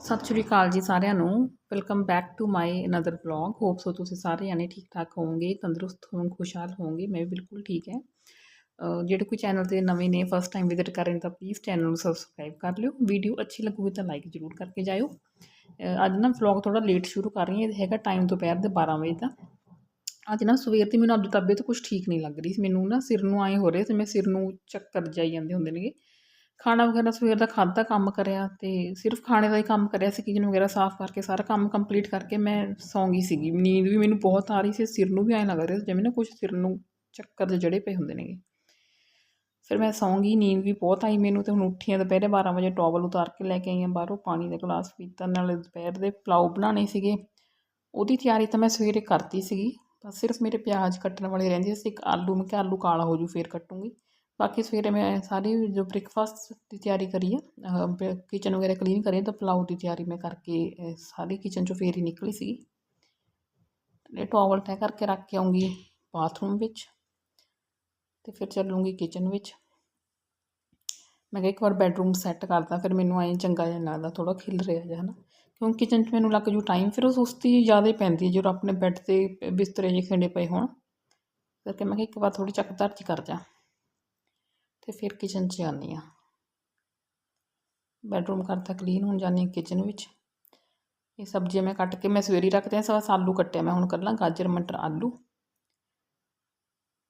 ਸਤਿ ਸ਼੍ਰੀ ਅਕਾਲ ਜੀ ਸਾਰਿਆਂ ਨੂੰ। Welcome back to my another vlog hopes so ਤੁਸੀਂ ਸਾਰੇ ਜਾਣੇ ਠੀਕ ਠਾਕ ਹੋਵੋਗੇ, ਤੰਦਰੁਸਤ ਹੋਵੋਗੇ ਖੁਸ਼ਹਾਲ ਹੋਵੋਗੇ। ਮੈਂ ਵੀ ਬਿਲਕੁਲ ਠੀਕ ਹੈ। ਜਿਹੜੇ ਕੋਈ ਚੈਨਲ ਤੇ ਨਵੇਂ ਨੇ ਫਸਟ ਟਾਈਮ ਵਿਜ਼ਿਟ ਕਰ ਰਹੇ ਨੇ ਤਾਂ ਪਲੀਜ਼ ਚੈਨਲ ਨੂੰ ਸਬਸਕ੍ਰਾਈਬ ਕਰ ਲਿਓ। ਵੀਡੀਓ ਅੱਛੀ ਲੱਗੂਗੀ ਤਾਂ ਲਾਈਕ ਜ਼ਰੂਰ ਕਰਕੇ ਜਾਇਓ। ਅੱਜ ਨਾ ਵਲੌਗ ਥੋੜਾ ਲੇਟ ਸ਼ੁਰੂ ਕਰ ਰਹੀ ਹਾਂ, ਇਹ ਹੈਗਾ ਟਾਈਮ ਦੁਪਹਿਰ ਦੇ 12 ਵਜੇ ਦਾ। ਅੱਜ ਨਾ ਸਵੇਰ ਦੀ ਮੈਨੂੰ ਆਪਣੀ ਤਬੀਅਤ ਕੁਝ ਠੀਕ ਨਹੀਂ ਲੱਗ ਰਹੀ ਸੀ। ਮੈਨੂੰ ਨਾ ਸਿਰ ਨੂੰ ਆਏ ਹੋ ਰਹੇ ਸੀ, ਮੈਂ ਸਿਰ ਨੂੰ ਚੱਕਰ ਜਾਈ ਜਾਂਦੇ ਹੁੰਦੇ ਨੇਗੇ। ਖਾਣਾ ਵਗੈਰਾ ਸਵੇਰ ਦਾ ਖਾਧਾ ਕੰਮ ਕਰਿਆ ਤੇ ਸਿਰਫ ਖਾਣੇ ਦਾ ਹੀ ਕੰਮ ਕਰਿਆ ਸੀ ਕਿਚਨ ਵਗੈਰਾ ਸਾਫ਼ ਕਰਕੇ ਸਾਰਾ ਕੰਮ ਕੰਪਲੀਟ ਕਰਕੇ ਮੈਂ ਸੌਂ ਗਈ ਸੀਗੀ। ਨੀਂਦ ਵੀ ਮੈਨੂੰ ਬਹੁਤ ਆ ਰਹੀ ਸੀ, ਸਿਰ ਨੂੰ ਵੀ ਐਂ ਲੱਗ ਰਿਹਾ ਸੀ ਜਿਵੇਂ ਨਾ ਕੁਝ ਸਿਰ ਨੂੰ ਚੱਕਰ ਦੇ ਜੜੇ ਪਏ ਹੁੰਦੇ ਨੇਗੇ। ਫਿਰ ਮੈਂ ਸੌਂ ਗਈ ਨੀਂਦ ਵੀ ਬਹੁਤ ਆਈ ਮੈਨੂੰ ਤੇ ਹੁਣ ਉੱਠੀਆਂ ਦੁਪਹਿਰੇ 12 ਵਜੇ ਟੋਵਲ ਉਤਾਰ ਕੇ ਲੈ ਕੇ ਆਈ ਹਾਂ ਬਾਹਰੋਂ ਪਾਣੀ ਦਾ ਗਲਾਸ ਪੀਤਾ ਨਾਲੇ ਦੁਪਹਿਰ ਦੇ ਪਲਾਉ ਬਣਾਉਣੇ ਸੀਗੇ। ਉਹਦੀ ਤਿਆਰੀ ਤਾਂ ਮੈਂ ਸਵੇਰੇ ਕਰਤੀ ਸੀਗੀ, ਬਸ ਸਿਰਫ ਮੇਰੇ ਪਿਆਜ਼ ਕੱਟਣ ਵਾਲੇ ਰਹਿੰਦੇ ਸੀ, ਇੱਕ ਆਲੂ, ਮੈਂ ਕਿਹਾ ਆਲੂ ਕਾਲਾ ਹੋ ਜੂ, ਫੇਰ ਕੱਟੂੰਗੀ। ਬਾਕੀ ਸਵੇਰੇ ਮੈਂ ਸਾਰੀ ਜੋ ਬ੍ਰੇਕਫਾਸਟ ਦੀ ਤਿਆਰੀ ਕਰੀ ਆ ਕਿਚਨ ਵਗੈਰਾ ਕਲੀਨ ਕਰੀ, ਤਾਂ ਪਲਾਉ ਦੀ ਤਿਆਰੀ ਮੈਂ ਕਰਕੇ ਸਾਰੀ ਕਿਚਨ ਚੋਂ ਫੇਰ ਹੀ ਨਿਕਲੀ ਸੀਗੀ। ਇਹ ਟਾਵਲ ਤੈਅ ਕਰਕੇ ਰੱਖ ਕੇ ਆਉਂਗੀ ਬਾਥਰੂਮ ਵਿੱਚ ਤੇ ਫਿਰ ਚੱਲੂੰਗੀ ਕਿਚਨ ਵਿੱਚ। ਮੈਂ ਕਿਹਾ ਇੱਕ ਵਾਰ ਬੈਡਰੂਮ ਸੈੱਟ ਕਰਦਾ ਫਿਰ ਮੈਨੂੰ ਐਂ ਚੰਗਾ ਜਿਹਾ ਲੱਗਦਾ ਥੋੜਾ ਖਿਲ ਰਿਹਾ ਜਿਹਾ ਨਾ ਕਿਉਂਕਿ ਕਿਚਨ 'ਚ ਮੈਨੂੰ ਲੱਗ ਜੂ ਟਾਈਮ ਫਿਰ ਉਹ ਸੁਸਤੀ ਜ਼ਿਆਦਾ ਪੈਂਦੀ ਹੈ ਜਦੋਂ ਆਪਣੇ ਬੈੱਡ ਤੇ ਬਿਸਤਰੇ ਜਿਹੇ ਖਿੰਡੇ ਪਏ ਹੋਣ। ਕਰਕੇ ਮੈਂ ਕਿਹਾ ਇੱਕ ਵਾਰ ਥੋੜੀ ਚੱਕ ਧਰਤੀ ਕਰ ਜਾ। ਤੇ ਫਿਰ ਕਿਚਨ 'ਚ ਜਾਂਦੀ ਹਾਂ। ਬੈਡਰੂਮ ਕਰਤਾ ਕਲੀਨ ਹੁਣ ਜਾਂਦੀ ਹਾਂ ਕਿਚਨ ਵਿੱਚ। ਇਹ ਸਬਜ਼ੀਆਂ ਮੈਂ ਕੱਟ ਕੇ ਮੈਂ ਸਵੇਰੇ ਰੱਖਦੇ ਹਾਂ ਸਵਾ ਆਲੂ ਕੱਟਿਆ ਮੈਂ, ਹੁਣ ਕੱਢਲਾਂ ਗਾਜਰ, ਮਟਰ, ਆਲੂ।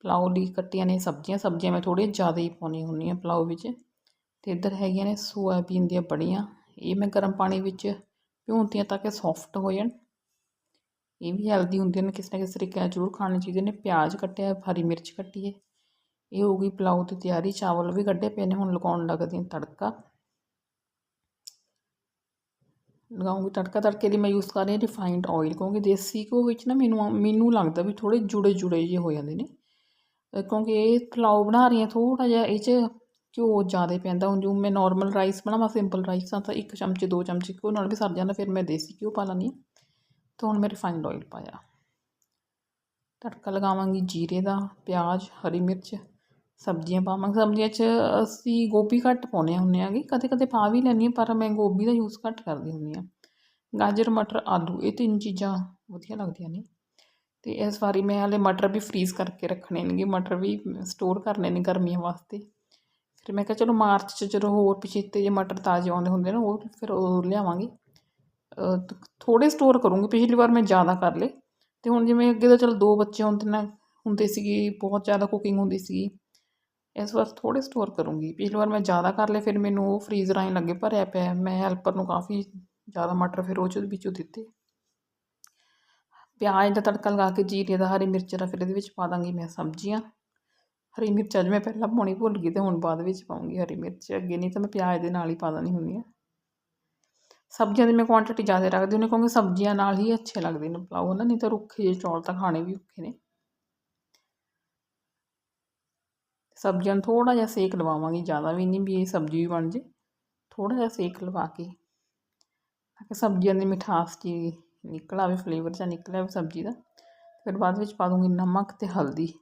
ਪਲਾਓ ਲਈ ਕੱਟੀਆਂ ਨੇ ਸਬਜ਼ੀਆਂ ਸਬਜ਼ੀਆਂ ਮੈਂ ਥੋੜ੍ਹੀਆਂ ਜ਼ਿਆਦਾ ਹੀ ਪਾਉਣੀ ਹੁੰਦੀਆਂ ਪਲਾਓ ਵਿੱਚ। ਤੇ ਇੱਧਰ ਹੈਗੀਆਂ ਨੇ ਸੋਇਆਬੀਨ ਦੀਆਂ ਬੜੀਆਂ, ਇਹ ਮੈਂ ਗਰਮ ਪਾਣੀ ਵਿੱਚ ਭਿਉਂਤੀਆਂ ਤਾਂ ਕਿ ਸੌਫਟ ਹੋ ਜਾਣ। ਇਹ ਵੀ ਹੈਲਦੀ ਹੁੰਦੀਆਂ ਨੇ, ਕਿਸੇ ਨਾ ਕਿਸੇ ਤਰੀਕੇ ਨਾਲ ਜ਼ਰੂਰ ਖਾਣੇ ਚਾਹੀਦੇ ਨੇ। ਪਿਆਜ਼ ਕੱਟਿਆ, ਹਰੀ ਮਿਰਚ ਕੱਟੀ ਹੈ। ਇਹ ਹੋ ਗਈ ਪਲਾਓ ਦੀ ਤਿਆਰੀ, ਚਾਵਲ ਵੀ ਕੱਢੇ ਪਏ ਨੇ, ਹੁਣ ਲਗਾਉਣ ਲੱਗਦੀ ਹਾਂ ਤੜਕਾ। ਲਗਾਉਂਗੀ ਤੜਕਾ, ਤੜਕੇ ਲਈ ਮੈਂ ਯੂਜ਼ ਕਰ ਰਹੀ ਹਾਂ ਰਿਫਾਈਨਡ ਆਇਲ ਕਿਉਂਕਿ ਦੇਸੀ ਘਿਓ ਵਿੱਚ ਨਾ ਮੈਨੂੰ ਮੈਨੂੰ ਲੱਗਦਾ ਵੀ ਥੋੜੇ ਜੁੜੇ ਜੁੜੇ ਜਿਹੇ ਹੋ ਜਾਂਦੇ ਨੇ। ਕਿਉਂਕਿ ਇਹ ਪਲਾਓ ਬਣਾ ਰਹੀ ਹਾਂ ਥੋੜਾ ਜਿਹਾ, ਇਹ 'ਚ ਘਿਓ ਜ਼ਿਆਦਾ ਪੈਂਦਾ, ਹੁਣ ਜੋ ਮੈਂ ਨਾਰਮਲ ਰਾਈਸ ਬਣਾਵਾਂ ਸਿੰਪਲ ਰਾਈਸ ਤਾਂ ਇੱਕ ਚਮਚੇ, ਦੋ ਚਮਚੇ ਘਿਓ ਨਾਲ ਵੀ ਸਰ ਜਾਂਦਾ, ਫਿਰ ਮੈਂ ਦੇਸੀ ਘਿਓ ਪਾ ਲੈਂਦੀ ਹਾਂ। ਤਾਂ ਹੁਣ ਮੈਂ ਰਿਫਾਈਨਡ ਆਇਲ ਪਾਇਆ। ਤੜਕਾ ਲਗਾਵਾਂਗੀ ਜੀਰੇ ਦਾ, ਪਿਆਜ਼, ਹਰੀ ਮਿਰਚ ਸਬਜ਼ੀਆਂ ਪਾਵਾਂਗੇ ਸਬਜ਼ੀਆਂ 'ਚ ਅਸੀਂ ਗੋਭੀ ਘੱਟ ਪਾਉਂਦੇ ਹੁੰਦੇ ਆਂਗੇ ਕਦੇ ਕਦੇ ਪਾ ਵੀ ਲੈਂਦੀ ਹਾਂ, ਪਰ ਮੈਂ ਗੋਭੀ ਦਾ ਯੂਜ਼ ਘੱਟ ਕਰਦੀ ਹੁੰਦੀ ਹਾਂ। ਗਾਜਰ, ਮਟਰ, ਆਲੂ, ਇਹ ਤਿੰਨ ਚੀਜ਼ਾਂ ਵਧੀਆ ਲੱਗਦੀਆਂ ਨੇ। ਅਤੇ ਇਸ ਵਾਰੀ ਮੈਂ ਹਾਲੇ ਮਟਰ ਵੀ ਫਰੀਜ਼ ਕਰਕੇ ਰੱਖਣੇ ਨੇਗੇ। ਮਟਰ ਵੀ ਸਟੋਰ ਕਰਨੇ ਨੇ ਗਰਮੀਆਂ ਵਾਸਤੇ। ਫਿਰ ਮੈਂ ਕਿਹਾ ਚਲੋ ਮਾਰਚ 'ਚ ਜਦੋਂ ਹੋਰ ਪਛੀਤੇ ਜੇ ਮਟਰ ਤਾਜ਼ੇ ਆਉਂਦੇ ਹੁੰਦੇ ਨਾ, ਉਹ ਫਿਰ ਉਹ ਲਿਆਵਾਂਗੀ। ਥੋੜੇ ਸਟੋਰ ਕਰੂੰਗੀ। ਪਿਛਲੀ ਵਾਰ ਮੈਂ ਜ਼ਿਆਦਾ ਕਰ ਲਏ। ਅਤੇ ਹੁਣ ਜਿਵੇਂ ਅੱਗੇ ਤਾਂ ਚਲੋ ਦੋ ਬੱਚੇ ਹੁੰਦੇ ਨਾ, ਹੁੰਦੇ ਸੀਗੇ, ਬਹੁਤ ਜ਼ਿਆਦਾ ਕੁਕਿੰਗ ਹੁੰਦੀ ਸੀਗੀ। ਇਸ ਵਾਰ ਥੋੜੇ ਸਟੋਰ ਕਰੂੰਗੀ। ਪਿਛਲੀ ਵਾਰ ਮੈਂ ਜ਼ਿਆਦਾ ਕਰ ਲਏ, ਫਿਰ ਮੈਨੂੰ ਉਹ ਫਰੀਜ਼ਰ ਆਈ ਲੱਗੇ ਭਰਿਆ ਪਿਆ ਮੈਂ ਹੈਲਪਰ ਨੂੰ ਕਾਫੀ ਜ਼ਿਆਦਾ ਮਟਰ ਫਿਰ ਉਹ 'ਚ ਵਿੱਚੋਂ ਦਿੱਤੇ। ਪਿਆਜ਼ ਦਾ ਤੜਕਾ ਲਗਾ ਕੇ ਜੀਰੇ ਦਾ ਹਰੀ ਮਿਰਚ ਦਾ ਫਿਰ ਇਹਦੇ ਵਿੱਚ ਪਾ ਦਾਂਗੀ ਮੈਂ ਸਬਜ਼ੀਆਂ। ਹਰੀ ਮਿਰਚ ਅੱਜ ਮੈਂ ਪਹਿਲਾਂ ਪਾਉਣੀ ਭੁੱਲ ਗਈ ਤੇ ਹੁਣ ਬਾਅਦ ਵਿੱਚ ਪਾਉਂਗੀ ਹਰੀ ਮਿਰਚ। ਅੱਗੇ ਨਹੀਂ ਤਾਂ ਮੈਂ ਪਿਆਜ਼ ਦੇ ਨਾਲ ਹੀ ਪਾ ਦੇਣੀ ਹੁੰਦੀ ਆ। ਸਬਜ਼ੀਆਂ ਦੀ ਮੈਂ ਕੁਆਂਟੀਟੀ ਜ਼ਿਆਦਾ ਰੱਖਦੀ ਹੁੰਦੀ ਕਿਉਂਕਿ ਸਬਜ਼ੀਆਂ ਨਾਲ ਹੀ ਅੱਛੇ ਲੱਗਦੇ ਨੇ। ਪਲਾਓ ਨਾ, ਨਹੀਂ ਤਾਂ ਰੁੱਖੇ ਜਿਹੇ ਚੌਲ ਤਾਂ ਖਾਣੇ ਵੀ ਔਖੇ ਨੇ। ਸਬਜ਼ੀਆਂ ਨੂੰ ਥੋੜਾ ਜਿਹਾ ਸੇਕ ਲਵਾਵਾਂਗੀ, ਜ਼ਿਆਦਾ ਵੀ ਨਹੀਂ ਵੀ ਇਹ ਸਬਜ਼ੀ ਵੀ ਬਣ ਜੇ। ਥੋੜਾ ਜਿਹਾ ਸੇਕ ਲਵਾ ਕੇ, ਤਾਂ ਕਿ ਸਬਜ਼ੀਆਂ ਦੀ ਮਿਠਾਸ ਜੀ ਨਿਕਲ ਆਵੇ ਫਲੇਵਰ ਜਾਂ ਨਿਕਲ ਆਵੇ ਸਬਜ਼ੀ ਦਾ। ਫਿਰ ਬਾਅਦ ਵਿੱਚ ਪਾ ਦੂੰਗੀ ਨਮਕ ਤੇ ਹਲਦੀ।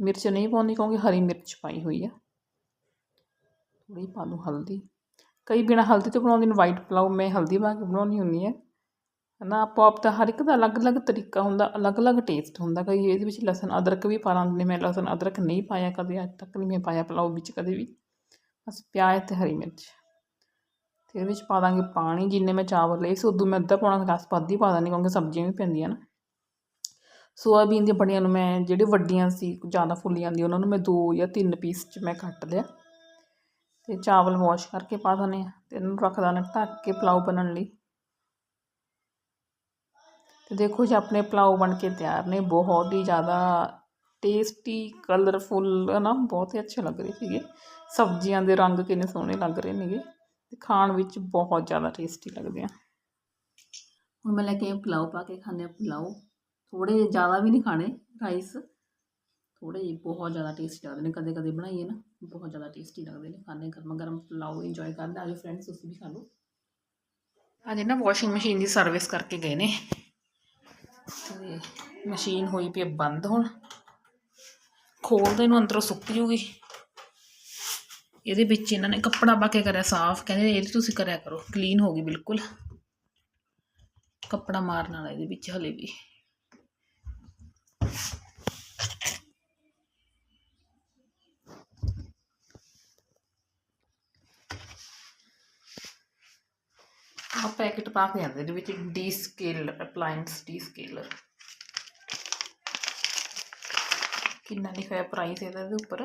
ਮਿਰਚ ਨਹੀਂ ਪਾਉਂਦੀ ਕਿਉਂਕਿ ਹਰੀ ਮਿਰਚ ਪਾਈ ਹੋਈ ਆ। ਥੋੜੀ ਪਾ ਦੂੰ ਹਲਦੀ। ਕਈ ਬਿਨਾ ਹਲਦੀ ਤੋਂ ਬਣਾਉਂਦੇ ਨੇ ਵਾਈਟ ਪਲਾਓ ਮੈਂ ਹਲਦੀ ਪਾ ਕੇ ਬਣਾਉਣੀ ਹੁੰਦੀ ਹੈ ਨਾ ਆਪੋ ਆਪ ਦਾ ਹਰ ਇੱਕ ਦਾ ਅਲੱਗ-ਅਲੱਗ ਤਰੀਕਾ ਹੁੰਦਾ, ਅਲੱਗ-ਅਲੱਗ ਟੇਸਟ ਹੁੰਦਾ ਕਈ, ਇਹਦੇ ਵਿੱਚ ਲਸਣ, ਅਦਰਕ ਵੀ ਪਾ ਲੈਂਦੇ ਨੇ, ਮੈਂ ਲਸਣ, ਅਦਰਕ ਨਹੀਂ ਪਾਇਆ ਕਦੇ, ਅੱਜ ਤੱਕ ਨਹੀਂ ਮੈਂ ਪਾਇਆ ਪਲਾਓ ਵਿੱਚ ਕਦੇ ਵੀ। ਬਸ ਪਿਆਜ਼ ਤੇ ਹਰੀ ਮਿਰਚ। ਤੇ ਇਹਦੇ ਵਿੱਚ ਪਾ ਦਾਂਗੇ ਪਾਣੀ, ਜਿੰਨੇ ਮੈਂ ਚਾਵਲ ਲਏ ਸੀ, ਉਦੋਂ ਮੈਂ ਅੱਧਾ ਪੌਣਾ ਗਲਾਸ ਵੱਧ ਪਾ ਦਾਂਗੀ ਕਿਉਂਕਿ ਸਬਜ਼ੀਆਂ ਵੀ ਪੈਂਦੀਆਂ ਨਾ। ਸੋਇਆਬੀਨ ਦੀਆਂ ਬੜੀਆਂ ਨੂੰ ਮੈਂ, ਜਿਹੜੇ ਵੱਡੀਆਂ ਸੀ, ਜ਼ਿਆਦਾ ਫੁੱਲੀ ਜਾਂਦੀ, ਉਹਨਾਂ ਨੂੰ ਮੈਂ ਦੋ ਜਾਂ ਤਿੰਨ ਪੀਸ 'ਚ ਮੈਂ ਕੱਟ ਲਿਆ। ਤੇ ਚਾਵਲ ਵਾਸ਼ ਕਰਕੇ ਪਾ ਦਨੇ ਆ ਤੇ ਇਹਨੂੰ ਰੱਖ ਦਾਂ ਢੱਕ ਕੇ ਪਲਾਓ ਬਣਨ ਲਈ। ਤੇ ਦੇਖੋ ਜੀ ਆਪਣੇ ਪਲਾਓ ਬਣ ਕੇ ਤਿਆਰ ਨੇ ਬਹੁਤ ਹੀ ਜ਼ਿਆਦਾ ਟੇਸਟੀ ਕਲਰਫੁੱਲ ਹੈ ਨਾ ਬਹੁਤ ਹੀ ਅੱਛੇ ਲੱਗ ਰਹੇ ਸੀਗੇ। ਸਬਜ਼ੀਆਂ ਦੇ ਰੰਗ ਕਿੰਨੇ ਸੋਹਣੇ ਲੱਗ ਰਹੇ ਨੇਗੇ ਤੇ ਖਾਣ ਵਿੱਚ ਬਹੁਤ ਜ਼ਿਆਦਾ ਟੇਸਟੀ ਲੱਗਦੇ ਆ। ਹੁਣ ਮੈਂ ਲੈ ਕੇ ਪਲਾਓ ਪਾ ਕੇ ਖਾਂਦੇ ਆ ਪਲਾਓ। ਥੋੜੇ ਜ਼ਿਆਦਾ ਵੀ ਨਹੀਂ ਖਾਣੇ ਰਾਈਸ ਥੋੜੇ ਜਿਹੇ ਬਹੁਤ ਜ਼ਿਆਦਾ ਟੇਸਟੀ ਲੱਗਦੇ ਨੇ ਕਦੇ ਕਦੇ ਬਣਾਈਏ ਨਾ ਬਹੁਤ ਜ਼ਿਆਦਾ ਟੇਸਟੀ ਲੱਗਦੇ ਨੇ ਖਾਣੇ ਗਰਮ ਗਰਮ ਪਲਾਓ ਇੰਜੋਏ ਕਰਦੇ ਆਜੋ ਫਰੈਂਡਸ ਤੁਸੀਂ ਵੀ ਖਾ ਲਓ। ਅੱਜ ਨਾ ਵਾਸ਼ਿੰਗ ਮਸ਼ੀਨ ਦੀ ਸਰਵਿਸ ਕਰਕੇ ਗਏ ਨੇ। ਤੇ ਮਸ਼ੀਨ ਹੋਈ ਪਈ ਆ, ਬੰਦ ਹੁਣ। ਖੋਲਦੇ ਨੂੰ ਅੰਦਰੋਂ ਸੁੱਕ ਜੂਗੀ। ਇਹਦੇ ਵਿੱਚ ਇਹਨਾਂ ਨੇ ਕੱਪੜਾ ਪਾ ਕੇ ਕਰਿਆ ਸਾਫ਼, ਕਹਿੰਦੇ ਇਹ ਤੁਸੀਂ ਕਰਿਆ ਕਰੋ, ਕਲੀਨ ਹੋ ਗਈ ਬਿਲਕੁਲ। ਕੱਪੜਾ ਮਾਰਨ ਵਾਲਾ ਇਹਦੇ ਵਿੱਚ ਹਲੇ ਵੀ। ਆ ਪੈਕੇਟ ਪਾ ਕੇ ਆਉਂਦੇ ਇਹਦੇ ਵਿੱਚ descale appliance descaler ਕਿੰਨਾ ਲਿਖਿਆ ਹੋਇਆ ਪ੍ਰਾਈਸ ਇਹਦਾ ਇਹਦੇ ਉੱਪਰ?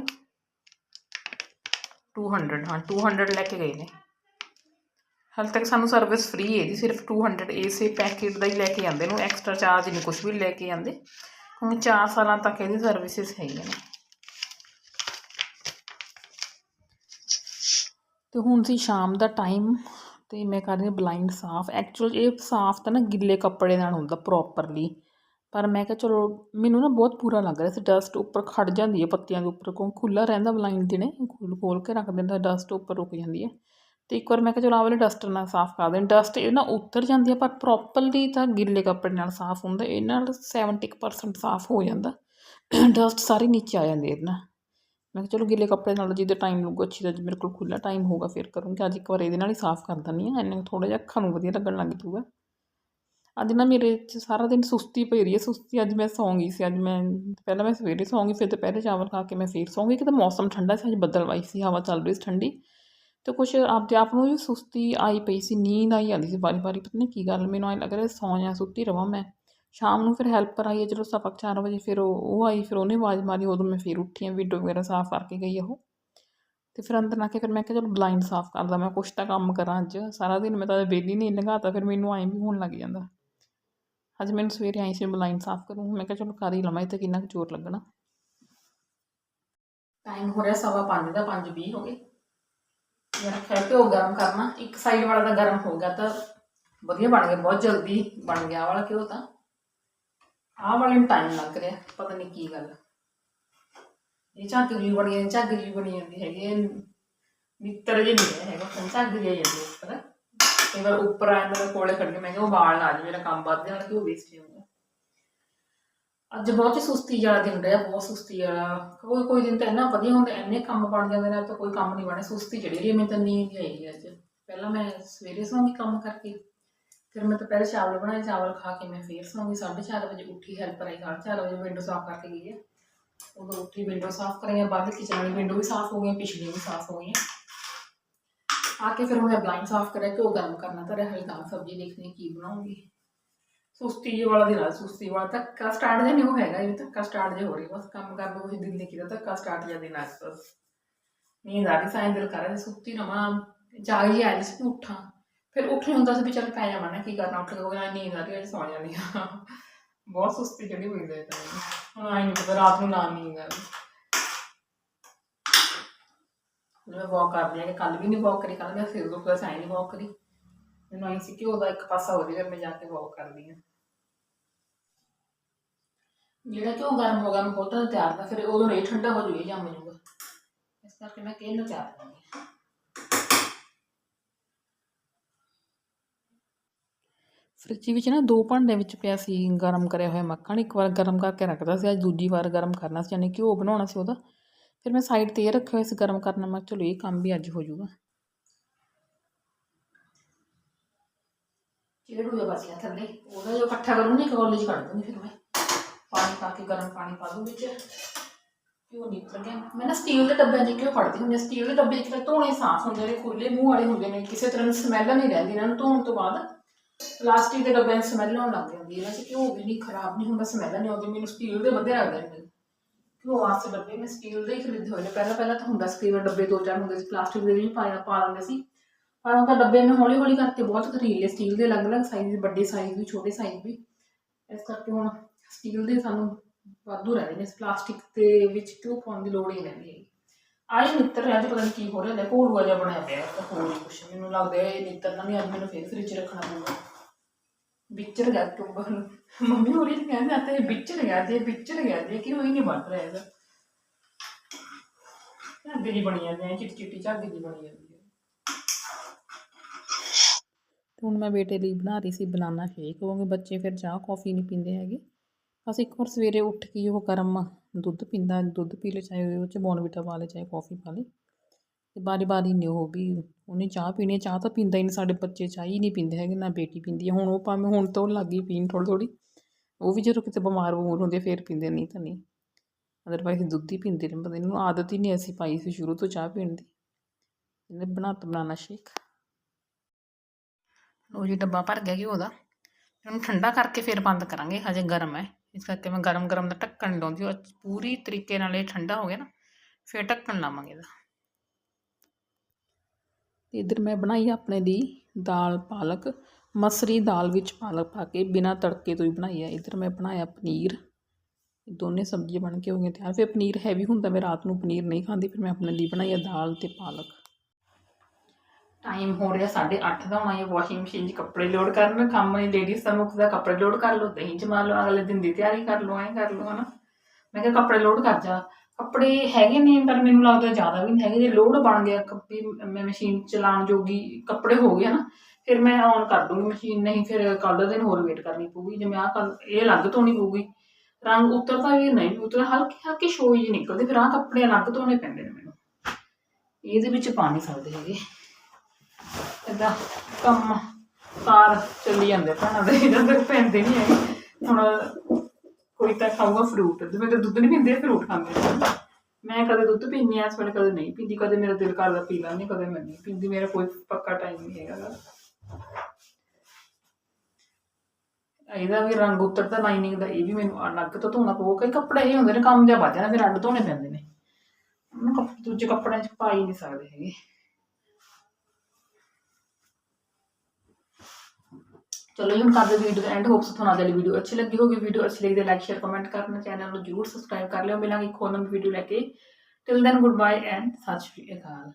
200 ਹਾਂ 200 ਲੈ ਕੇ ਗਏ ਨੇ। ਹਾਲੇ ਤੱਕ ਸਾਨੂੰ ਸਰਵਿਸ ਫ੍ਰੀ ਹੈ ਜੀ, ਸਿਰਫ 200 ਇਸੇ ਪੈਕੇਟ ਦਾ ਹੀ ਲੈ ਕੇ ਆਉਂਦੇ ਨੂੰ ਐਕਸਟਰਾ ਚਾਰਜ ਨਹੀਂ ਕੁਝ ਵੀ ਲੈ ਕੇ ਆਉਂਦੇ। ਕਿਉਂਕਿ 4 ਸਾਲਾਂ ਤੱਕ ਇਹਦੀ ਸਰਵਿਸਿਜ਼ ਹੈਗੀਆਂ ਨੇ। ਤੇ ਹੁਣ ਸੀ ਸ਼ਾਮ ਦਾ ਟਾਈਮ ਤੇ ਮੈਂ ਕਰ ਰਹੀ ਹਾਂ ਬਲਾਈਂਡ ਸਾਫ਼। ਐਕਚੁਅਲ ਇਹ ਸਾਫ਼ ਤਾਂ ਨਾ ਗਿੱਲੇ ਕੱਪੜੇ ਨਾਲ ਹੁੰਦਾ ਪ੍ਰੋਪਰਲੀ ਪਰ ਮੈਂ ਕਿਹਾ ਚਲੋ, ਮੈਨੂੰ ਨਾ ਬਹੁਤ ਬੁਰਾ ਲੱਗ ਰਿਹਾ ਸੀ ਡਸਟ ਉੱਪਰ ਖੜ ਜਾਂਦੀ ਹੈ ਪੱਤੀਆਂ ਦੇ ਉੱਪਰ, ਕਿਉਂ ਖੁੱਲਾ ਰਹਿੰਦਾ ਬਲਾਈਂਡ ਦਿਨੇ ਖੋਲ ਖੋਲ ਕੇ ਰੱਖ ਦਿੰਦਾ ਡਸਟ ਉੱਪਰ ਰੁਕ ਜਾਂਦੀ ਹੈ। ਤੇ ਇੱਕ ਵਾਰ ਮੈਂ ਕਿਹਾ ਚਲੋ ਆਹ ਵਾਲੇ ਡਸਟਰ ਨਾਲ ਸਾਫ਼ ਕਰ ਦੇਣ ਡਸਟ ਇਹ ਨਾ ਉਤਰ ਜਾਂਦੀ ਹੈ, ਪਰ ਪ੍ਰੋਪਰਲੀ ਤਾਂ ਗਿੱਲੇ ਕੱਪੜੇ ਨਾਲ ਸਾਫ਼ ਹੁੰਦਾ, ਇਹ ਨਾਲ 70% ਸਾਫ਼ ਹੋ ਜਾਂਦਾ। ਡਸਟ ਸਾਰੀ ਨੀਚੇ ਆ ਜਾਂਦੀ ਹੈ ਇਹਦੇ ਨਾਲ। ਮੈਂ ਕਿਹਾ ਚਲੋ ਗਿੱਲੇ ਕੱਪੜੇ ਨਾਲ ਜਿਹਦੇ ਟਾਈਮ ਲੱਗੂ ਅੱਛੀ ਤਰ੍ਹਾਂ ਮੇਰੇ ਕੋਲ ਖੁੱਲਾ ਟਾਈਮ ਹੋਊਗਾ, ਫਿਰ ਕਰੂੰਗੀ। ਅੱਜ ਇੱਕ ਵਾਰ ਇਹਦੇ ਨਾਲ ਹੀ ਸਾਫ਼ ਕਰ ਦਿੰਦੀ ਹਾਂ ਇੰਨੇ ਥੋੜ੍ਹਾ ਜਿਹਾ ਅੱਖਾਂ ਨੂੰ ਵਧੀਆ ਲੱਗਣ ਲੱਗ ਜੂਗਾ ਅੱਜ ਨਾ ਮੇਰੇ 'ਚ ਸਾਰਾ ਦਿਨ ਸੁਸਤੀ ਪਈ ਰਹੀ ਹੈ, ਸੁਸਤੀ ਅੱਜ ਮੈਂ ਸੌਂ ਗਈ ਸੀ, ਅੱਜ ਮੈਂ, ਪਹਿਲਾਂ ਮੈਂ ਸਵੇਰੇ ਸੌਂ ਗਈ ਫਿਰ ਦੁਪਹਿਰੇ ਚਾਵਲ ਖਾ ਕੇ ਮੈਂ ਫਿਰ ਸੌਂ ਗਈ ਕਿ ਮੌਸਮ ਠੰਡਾ ਸੀ, ਅੱਜ ਬੱਦਲਵਾਈ ਸੀ, ਹਵਾ ਚੱਲ ਰਹੀ ਸੀ ਠੰਡੀ, ਤੇ ਕੁਛ ਆਪਦੇ ਆਪ ਨੂੰ ਵੀ ਸੁਸਤੀ ਆਈ ਪਈ ਸੀ, ਨੀਂਦ ਆਈ ਜਾਂਦੀ ਸੀ ਵਾਰੀ ਵਾਰੀ, ਪਤਾ ਨਹੀਂ ਕੀ ਗੱਲ, ਮੈਨੂੰ ਐਂ ਲੱਗ ਰਿਹਾ ਸੌਂ ਜਾਂ ਸੁੱਤੀ ਰਵਾਂ ਮੈਂ, ਸ਼ਾਮ ਨੂੰ ਫਿਰ ਹੈਲਪਰ ਆਈ ਹੈ, ਜਦੋਂ ਸਪਕ 4 ਵਜੇ ਫਿਰ ਉਹ ਆਈ, ਫਿਰ ਉਹਨੇ ਆਵਾਜ਼ ਮਾਰੀ, ਉਦੋਂ ਮੈਂ ਫਿਰ ਉੱਠੀ ਆ ਵਿੰਡੋ ਵਗੈਰਾ ਸਾਫ਼ ਕਰਕੇ ਗਈ ਉਹ, ਤੇ ਫਿਰ ਅੰਦਰ ਆ ਕੇ ਫਿਰ ਮੈਂ ਕਿਹਾ ਚਲੋ ਬਲਾਈਂਡ ਸਾਫ਼ ਕਰਦਾ ਮੈਂ ਕੁਛ ਤਾਂ ਕੰਮ ਕਰਾਂ ਅੱਜ, ਸਾਰਾ ਦਿਨ ਮੈਂ ਤਾਂ ਬੇਲੀ ਨਹੀਂ ਲੰਘਾਤਾ ਫਿਰ ਮੈਨੂੰ ਐਂ ਵੀ ਹੋਣ ਲੱਗ ਜਾਂਦਾ। ਅੱਜ ਮੈਨੂੰ ਸਵੇਰੇ ਆਈ ਸੀ ਬਲਾਈਂਡ ਸਾਫ਼ ਕਰੂੰ ਮੈਂ ਕਿਹਾ ਚਲੋ ਕਰ ਹੀ ਲਵਾਂ ਇਹ ਕਿੰਨਾ ਕੁ ਜ਼ੋਰ ਲੱਗਣਾ। ਟਾਈਮ ਹੋ ਰਿਹਾ ਸਵਾ ਪੰਜ ਦਾ, ਪੰਜ ਵੀਹ ਹੋ ਗਏ। ਮੈਂ ਰੱਖਿਆ ਘਿਓ ਗਰਮ ਕਰਨਾ। ਇੱਕ ਸਾਈਡ ਵਾਲਾ ਤਾਂ ਗਰਮ ਹੋ ਗਿਆ ਤਾਂ ਵਧੀਆ ਬਣ ਗਿਆ, ਬਹੁਤ ਜਲਦੀ ਬਣ ਗਿਆ ਆਹ ਵਾਲਾ ਘਿਓ ਤਾਂ। ਆਹ ਵਾਲੇ ਨੂੰ ਟਾਈਮ ਲੱਗ ਰਿਹਾ, ਪਤਾ ਨਹੀਂ ਕੀ ਗੱਲ। ਇਹ ਝੱਗ ਜੀ ਬਣੀ ਜਾਂਦੀ ਝੱਗ ਜੀ ਬਣੀ ਜਾਂਦੀ ਹੈਗੀ ਮਿੱਤਰ ਨਿੱਤਰ ਜੇ ਨਹੀਂ ਹੈਗਾ ਝੱਗ ਜਿਹੀ ਜਾਂਦੀ ਉੱਪਰ ਕਈ ਵਾਰ ਉੱਪਰ ਆਇਆ ਮੇਰੇ ਕੋਲੇ ਖੜ ਕੇ ਮੈਂ ਕਿਹਾ ਉਹ ਵਾਲ ਨਾ ਜੀ, ਮੇਰਾ ਕੰਮ ਵੱਧ ਜਾਣਾ ਕਿ ਉਹ ਵੇਸਟ ਹੋਊਗਾ ਅੱਜ ਬਹੁਤ ਹੀ ਸੁਸਤੀ ਵਾਲਾ ਦਿਨ ਰਿਹਾ, ਬਹੁਤ ਸੁਸਤੀ ਵਾਲਾ। ਕੋਈ ਕੋਈ ਦਿਨ ਤਾਂ ਇੰਨਾ ਵਧੀਆ ਹੁੰਦਾ, ਇੰਨੇ ਕੰਮ ਬਣ ਜਾਂਦੇ ਨੇ ਤਾਂ ਕੋਈ ਕੰਮ ਨਹੀਂ ਬਣਿਆ। ਸੁਸਤੀ ਚੜੀ ਰਹੀ ਮੈਨੂੰ ਤਾਂ ਨੀਂਦ ਆਈ ਅੱਜ। ਪਹਿਲਾਂ ਮੈਂ ਸਵੇਰੇ ਸੌਂਗੀ ਕੰਮ ਕਰਕੇ, ਫਿਰ ਮੈਂ ਦੁਪਹਿਰੇ ਚਾਵਲ ਬਣਾਏ, ਚਾਵਲ ਖਾ ਕੇ ਮੈਂ ਫੇਰ ਸੌਂਗੀ 4:30 ਵਜੇ ਉੱਠੀ ਹੈਲਪਰ ਆਈ 4:30 ਵਜੇ ਵਿੰਡੋ ਸਾਫ਼ ਕਰਕੇ ਗਈ ਹੈ ਉਦੋਂ ਉੱਠੀ ਵਿੰਡੋ ਸਾਫ਼ ਕਰੀਆਂ ਬਾਅਦ ਕਿਚਨ ਵਾਲੀ ਵਿੰਡੋ ਵੀ ਸਾਫ਼ ਹੋ ਗਈਆਂ, ਪਿਛਲੀਆਂ ਵੀ ਸਾਫ਼ ਹੋ ਗਈਆਂ। ਆ ਕੇ ਫਿਰ ਮੈਂ ਬਲਾਈਂਡ ਸਾਫ਼ ਕਰਿਆ ਘਿਓ ਗਰਮ ਕਰਨਾ ਤਾਂ ਹਲ ਦਾਲ ਸਬਜ਼ੀ ਦੇਖਣੀ, ਕੀ ਸੁਸਤੀ ਜਿਹੀ ਵਾਲਾ ਦਿਨ ਆ, ਸੁਸਤੀ ਵਾਲਾ ਧੱਕਾ ਸਟਾਰਟ ਜਿਹਾ ਨਹੀਂ ਉਹ ਹੈਗਾ, ਇਹ ਧੱਕਾ ਸਟਾਰਟ ਜਿਹਾ ਹੋ ਰਿਹਾ, ਬਸ ਕੰਮ ਕਰਨ ਨੂੰ ਕੁਝ ਦਿਲ ਨਹੀਂ ਧੱਕਾ ਸਟਾਰਟ ਜਿਹਾ ਦਿਨ ਆ, ਬਸ। ਨੀਂਦ ਆ ਗਈ ਸਾਈਂ ਦਿਲ ਕਰ ਰਿਹਾ, ਸੁੱਤੀ ਰਵਾਂ, ਜਾਗ ਜੀ ਆ ਰਹੀ ਸੀ ਕਿ ਉੱਠਾਂ। ਫਿਰ ਉੱਠ ਹੁੰਦਾ ਸੀ ਵੀ ਚੱਲ ਪੈ ਜਾਵਾਂ ਨਾ ਕੀ ਕਰਨਾ, ਉੱਠ ਕੇ ਕੋਈ ਨੀਂਦ ਆ ਰਹੀ ਹੈ ਸੌ ਜਾਂਦੀ ਆ ਬਹੁਤ ਸੁਸਤੀ ਜਿਹੜੀ ਹੋਈ ਦੇ ਤਾਂ। ਹੁਣ ਆਈ ਨਹੀਂ ਪਤਾ, ਰਾਤ ਨੂੰ ਨਾ ਨੀਂਦ ਆ ਰਹੀ ਮੈਂ ਵਾਕ ਕਰ ਲਿਆ ਕਿ ਕੱਲ ਵੀ ਨਹੀਂ ਵਾਕ ਕਰੀ ਕੱਲ ਮੈਂ ਸਿਰ ਦੁਖਦਾ ਸਾਈ ਨਹੀਂ ਵਾਕ ਕਰੀ। ਮੈਨੂੰ ਆਈ ਸੀ ਕਿ ਉਹਦਾ ਇੱਕ ਪਾਸਾ ਹੋ ਜਾਵੇ ਮੈਂ ਜਾ ਕੇ ਵਾਕ ਕਰਦੀ ਹਾਂ। ਜਿਹੜਾ ਕਿ ਉਹ ਗਰਮ ਹੋ ਗਿਆ, ਮੈਂ ਬੋਤਲ ਤਿਆਰ ਦਾ ਫਿਰ ਉਦੋਂ ਨਹੀਂ, ਠੰਡਾ ਹੋ ਜੂਗਾ ਜੰਮ ਜੂਗਾ ਇਸ ਕਰਕੇ ਮੈਂ ਕਿਹਨੂੰ ਤਿਆਰ ਕਰਾਂਗੀ ਫ੍ਰਿਜ ਵਿੱਚ ਨਾ ਦੋ ਭਾਂਡੇ ਵਿੱਚ ਪਿਆ ਸੀ, ਗਰਮ ਕਰਿਆ ਹੋਇਆ ਮੱਖਣ, ਇੱਕ ਵਾਰ ਗਰਮ ਕਰਕੇ ਰੱਖਦਾ ਸੀ, ਅੱਜ ਦੂਜੀ ਵਾਰ ਗਰਮ ਕਰਨਾ ਸੀ, ਯਾਨੀ ਘਿਓ ਬਣਾਉਣਾ ਸੀ ਉਹਦਾ। ਫਿਰ ਮੈਂ ਸਾਈਡ ਤੇ ਇਹ ਰੱਖਿਆ ਹੋਇਆ ਸੀ ਗਰਮ ਕਰਨਾ ਮੈਂ ਚਲੋ ਇਹ ਕੰਮ ਵੀ ਅੱਜ ਹੋ ਜਾਊਗਾ ਚਿਹੜੂ ਜਿਹਾ ਬਚ ਗਿਆ ਥੱਲੇ, ਉਹਦਾ ਜੋ ਇਕੱਠਾ ਕਰੂੰਗੀ ਇੱਕ ਕੌਲੀ 'ਚ ਕੱਢ ਦੂੰਗੀ ਫਿਰ ਮੈਂ। ਪਾਣੀ ਪਾ ਕੇ, ਗਰਮ ਪਾਣੀ ਪਾ ਦੂੰ ਵਿੱਚ। ਘਿਓ ਨਿਕਲ ਗਿਆ। ਮੈਂ ਨਾ ਸਟੀਲ ਦੇ ਡੱਬਿਆਂ 'ਚ ਘਿਓ ਫੜਦੀ ਹੁੰਦੀ ਸਟੀਲ ਦੇ ਡੱਬੇ ਇੱਕ ਧੋਣੇ ਸਾਫ਼ ਹੁੰਦੇ ਨੇ ਖੁੱਲੇ ਮੂੰਹ ਵਾਲੇ ਹੁੰਦੇ ਨੇ, ਕਿਸੇ ਤਰ੍ਹਾਂ ਦੀ ਸਮੈਲ ਨਹੀਂ ਰਹਿੰਦੀ ਇਹਨਾਂ ਨੂੰ ਧੋਣ ਤੋਂ ਬਾਅਦ। ਪਲਾਸਟਿਕ ਦੇ ਡੱਬਿਆਂ 'ਚ ਸਮੈਲ ਆਉਣ ਲੱਗ ਜਾਂਦੀ ਹੈ। ਇਹਨਾਂ 'ਚ ਘਿਓ ਵੀ ਨਹੀਂ, ਖਰਾਬ ਨਹੀਂ ਹੁੰਦਾ ਸਮੈਲ ਨਹੀਂ ਆਉਂਦੀ। ਮੈਨੂੰ ਸਟੀਲ ਦੇ ਵਧੀਆ ਲੱਗਦੇ ਨੇ। ਘਿਓ ਵਾਸਤੇ ਡੱਬੇ ਮੈਂ ਸਟੀਲ ਦੇ ਹੀ ਖਰੀਦੇ ਹੋਏ ਨੇ। ਪਹਿਲਾਂ ਪਹਿਲਾਂ ਤਾਂ ਹੁੰਦਾ ਸੀ ਕਈ ਡੱਬੇ ਦੋ ਚਾਰ ਹੁੰਦੇ ਸੀ ਪਲਾਸਟਿਕ ਦੇ ਵੀ ਪਾਇਆ ਪਾ ਦਿੰਦੇ ਸੀ। ਪਰ ਹੁਣ ਤਾਂ ਡੱਬੇ ਮੈਂ ਹੌਲੀ ਹੌਲੀ ਕਰਕੇ ਬਹੁਤ ਖਰੀਦ ਲਏ ਸਟੀਲ ਦੇ ਅਲੱਗ-ਅਲੱਗ ਸਾਈਜ਼ ਵੱਡੇ ਸਾਈਜ਼ ਵੀ, ਛੋਟੇ ਸਾਈਜ਼ ਵੀ। ਇਸ ਕਰਕੇ ਹੁਣ ਸਟੀਲ ਦੇ ਸਾਨੂੰ ਵਾਧੂ ਰਹਿੰਦੇ ਨੇ ਪਲਾਸਟਿਕ ਦੇ ਵਿੱਚ ਕਿਉਂ ਪਾਉਣ ਦੀ ਲੋੜ ਹੀ ਨਹੀਂ ਰਹਿੰਦੀ ਹੈਗੀ ਆਈ ਨਿੱਤਰ ਅੱਜ ਪਤਾ ਨਹੀਂ ਕੀ ਹੋ ਰਿਹਾ ਲੈ ਘੋਲੂਆ ਜਿਹਾ ਬਣਿਆ ਪਿਆ। ਹੋਰ ਕੁਛ, ਮੈਨੂੰ ਲੱਗਦਾ ਇਹ ਨਿੱਤਰ ਨਾ ਵੀ ਅੱਜ ਮੈਨੂੰ ਫੇਰ ਫ੍ਰਿਜ ਰੱਖਣਾ ਪਊਗਾ। ਵਿਚਰ ਗਿਆ ਟੁੰਬਰ ਨੂੰ ਮੰਮੀ ਹੋਰੀ ਨੇ ਕਹਿੰਦੇ ਆਤੇ ਵਿਚਰ ਗਿਆ ਜੇ, ਵਿਚਰ ਗਿਆ ਜੇ, ਕਿ ਉਹ ਹੀ ਨਹੀਂ ਬਣ ਰਿਹਾ ਹੈਗਾ ਝੱਗ ਜੀ ਬਣੀ ਜਾਂਦੀ ਹੈ ਚਿੱਟੀ ਚਿੱਟੀ ਝੱਗ ਜੀ ਬਣੀ ਹੁਣ ਮੈਂ ਬੇਟੇ ਲਈ ਬਣਾ ਰਹੀ ਸੀ ਬਨਾਨਾ ਸ਼ੇਕ ਕਿਉਂਕਿ ਬੱਚੇ ਫਿਰ ਚਾਹ ਕੌਫੀ ਨਹੀਂ ਪੀਂਦੇ ਹੈਗੇ। ਬਸ ਇੱਕ ਵਾਰ ਸਵੇਰੇ ਉੱਠ ਕੇ ਉਹ ਗਰਮ ਦੁੱਧ ਪੀਂਦਾ, ਦੁੱਧ ਪੀ ਲੈ ਚਾਹੇ ਉਹ ਚ ਬੋਨਵੀਟਾ ਪਾ ਲੈ ਚਾਹੇ ਕੌਫੀ ਪਾ ਲੈ ਅਤੇ ਵਾਰੀ ਬਾਰੀ ਨੇ ਉਹ ਵੀ ਉਹਨੇ ਚਾਹ ਪੀਣੀ ਹੈ, ਚਾਹ ਤਾਂ ਪੀਂਦਾ ਹੀ ਨਹੀਂ ਸਾਡੇ ਬੱਚੇ ਚਾਹ ਹੀ ਨਹੀਂ ਪੀਂਦੇ ਹੈਗੇ ਨਾ ਬੇਟੀ ਪੀਂਦੀ ਹੈ ਹੁਣ ਉਹ ਭਾਵੇਂ ਹੁਣ ਤੋਂ ਲੱਗ ਗਈ ਪੀਣ ਥੋੜ੍ਹੀ ਥੋੜ੍ਹੀ ਉਹ ਵੀ ਜਦੋਂ ਕਿਤੇ ਬਿਮਾਰ ਬਮੂਰ ਹੁੰਦੇ ਫਿਰ ਪੀਂਦੇ ਨਹੀਂ ਤਾਂ ਨਹੀਂ। ਅਦਰਵਾਈਜ਼ ਦੁੱਧ ਹੀ ਪੀਂਦੇ ਨੇ ਪਤਾ ਇਹਨੂੰ ਆਦਤ ਹੀ ਨਹੀਂ ਅਸੀਂ ਪਾਈ ਸੀ ਸ਼ੁਰੂ ਤੋਂ ਚਾਹ ਪੀਣ ਦੀ। ਇਹਨੇ ਬਣਾ ਤਾ ਬਨਾਨਾ ਸ਼ੇਕ। ਉਹ ਜੀ ਡੱਬਾ ਭਰ ਗਿਆ ਕਿ ਉਹਦਾ ਇਹਨੂੰ ਠੰਡਾ ਕਰਕੇ ਫਿਰ ਬੰਦ ਕਰਾਂਗੇ ਹਜੇ ਗਰਮ ਹੈ। ਇਸ ਕਰਕੇ ਮੈਂ ਗਰਮ ਗਰਮ ਦਾ ਢੱਕਣ ਲਾਉਂਦੀ ਹਾਂ ਪੂਰੀ ਤਰੀਕੇ ਨਾਲ ਇਹ ਠੰਡਾ ਹੋ ਗਿਆ ਨਾ ਫਿਰ ਢੱਕਣ ਲਾਵਾਂਗੇ ਇਹਦਾ। ਤੇ ਇੱਧਰ ਮੈਂ ਬਣਾਈ ਆਪਣੇ ਦੀ ਦਾਲ ਪਾਲਕ, ਮਸਰੀ ਦਾਲ ਵਿੱਚ ਪਾਲਕ ਪਾ ਕੇ ਬਿਨਾਂ ਤੜਕੇ ਤੋਂ ਹੀ ਬਣਾਈ ਹੈ ਇੱਧਰ ਮੈਂ ਬਣਾਇਆ ਪਨੀਰ। ਦੋਨੇ ਸਬਜ਼ੀਆਂ ਬਣ ਕੇ ਹੋ ਗਈਆਂ ਤਿਆਰ। ਫਿਰ ਪਨੀਰ ਹੈਵੀ ਹੁੰਦਾ, ਮੈਂ ਰਾਤ ਨੂੰ ਪਨੀਰ ਨਹੀਂ ਖਾਂਦੀ, ਫਿਰ ਮੈਂ ਆਪਣੇ ਲਈ ਬਣਾਈ ਹੈ ਦਾਲ ਤੇ ਪਾਲਕ। ਟਾਈਮ ਹੋ ਰਿਹਾ 8:30 ਦਾ ਹੋਣਾ ਹੈ ਵਾਸ਼ਿੰਗ ਮਸ਼ੀਨ 'ਚ ਕੱਪੜੇ ਲੋਡ ਕਰਨ। ਕੰਮ ਨਹੀਂ ਲੇਡੀਜ਼ ਦਾ ਮੁੱਕਦਾ ਕੱਪੜੇ ਲੋਡ ਕਰ ਲਓ, ਦਹੀਂ ਜਮਾ ਲਓ, ਅਗਲੇ ਦਿਨ ਦੀ ਤਿਆਰੀ ਕਰ ਲਓ, ਐਂ ਕਰ ਲਓ, ਹਨਾ। ਮੈਂ ਕਿਹਾ ਕੱਪੜੇ ਲੋਡ ਕਰ ਜਾ। ਕੱਪੜੇ ਹੈਗੇ ਨੇ, ਪਰ ਮੈਨੂੰ ਲੱਗਦਾ ਜ਼ਿਆਦਾ ਵੀ ਨਹੀਂ ਹੈਗੇ। ਜੇ ਲੋਡ ਬਣ ਗਿਆ ਕੱਪੀ ਮੈਂ ਮਸ਼ੀਨ ਚਲਾਉਣ ਜੋਗੀ ਕੱਪੜੇ ਹੋ ਗਏ ਨਾ ਫਿਰ ਮੈਂ ਔਨ ਕਰ ਦੂੰਗੀ ਮਸ਼ੀਨ, ਨਹੀਂ ਫਿਰ ਕੱਲ੍ਹ ਦਾ ਦਿਨ ਹੋਰ ਵੇਟ ਕਰਨੀ ਪਊਗੀ। ਜਿਵੇਂ ਆਹ ਕੱਲ ਇਹ ਅਲੱਗ ਧੋਣੀ ਪਊਗੀ। ਰੰਗ ਉਤਰਦਾ ਵੀ ਨਹੀਂ ਉਤਰ ਹਲਕੇ ਹਲਕੇ ਸ਼ੋਈ ਜਿਹੀ ਨਿਕਲਦੀ, ਫਿਰ ਆਹ ਕੱਪੜੇ ਅਲੱਗ ਧੋਣੇ ਪੈਂਦੇ ਨੇ ਮੈਨੂੰ। ਇਹਦੇ ਵਿੱਚ ਪਾ ਨਹੀਂ ਸਕਦੇ ਹੈਗੇ। ਏਦਾਂ ਕੰਮ ਕਾਰ ਚੱਲੀ ਜਾਂਦੇ ਭੈਣਾਂ ਦੇ ਇਹਨਾਂ ਪੈਂਦੇ ਨਹੀਂ ਹੈਗੇ। ਹੁਣ ਕੋਈ ਤਾਂ ਖਾਊਗਾ ਫਰੂਟ ਜਿਵੇਂ ਤਾਂ ਦੁੱਧ ਨਹੀਂ ਪੀਂਦੇ ਫਰੂਟ ਖਾਂਦੇ ਨੇ ਮੈਂ ਕਦੇ ਦੁੱਧ ਪੀਂਦੀ ਆ ਇਸ ਵੇਲੇ ਕਦੇ ਨਹੀਂ ਪੀਂਦੀ। ਕਦੇ ਮੇਰਾ ਦਿਲ ਕਰਦਾ ਪੀ ਲੈਂਦੀ ਕਦੇ ਮੈਂ ਨਹੀਂ ਪੀਂਦੀ। ਮੇਰਾ ਕੋਈ ਪੱਕਾ ਟਾਈਮ ਨਹੀਂ ਹੈਗਾ। ਗਾ। ਇਹਦਾ ਵੀ ਰੰਗ ਉਤਰਦਾ ਲਾਈਨਿੰਗ ਦਾ, ਇਹ ਵੀ ਮੈਨੂੰ ਅਲੱਗ ਤੋਂ ਧੋਣਾ ਪਊ ਕਈ ਕੱਪੜੇ ਇਹ ਹੁੰਦੇ ਨੇ, ਕੰਮ ਜਿਹਾ ਵੱਧ ਜਾਣਾ ਫਿਰ ਅੱਡ ਧੋਣੇ ਪੈਂਦੇ ਨੇ। ਉਹਨੂੰ ਕੱਪ- ਦੂਜੇ ਕੱਪੜਿਆਂ 'ਚ ਪਾ ਹੀ ਨਹੀਂ ਸਕਦੇ ਹੈਗੇ। ਚਲੋ ਜੀ, ਹੁਣ ਕਰਦੇ ਵੀਡੀਓ ਐਂਡ ਹੋਪਸ ਤੁਹਾਨੂੰ ਅੱਜ ਵਾਲੀ ਵੀਡੀਓ ਅੱਛੀ ਲੱਗੀ ਹੋਗੀ ਵੀਡੀਓ ਅੱਛੀ ਲੱਗੀ ਤਾਂ ਲਾਈਕ ਸ਼ੇਅਰ ਕਮੈਂਟ ਕਰਨਾ ਚੈਨਲ ਨੂੰ ਜਰੂਰ ਸਬਸਕ੍ਰਾਈਬ ਕਰ ਲਿਓ। ਮਿਲਾਂਗੇ ਇੱਕ ਹੋਰ ਨਵੀਂ ਵੀਡੀਓ ਲੈ ਕੇ। Till then good bye and ਸਤਿ ਸ਼੍ਰੀ ਅਕਾਲ।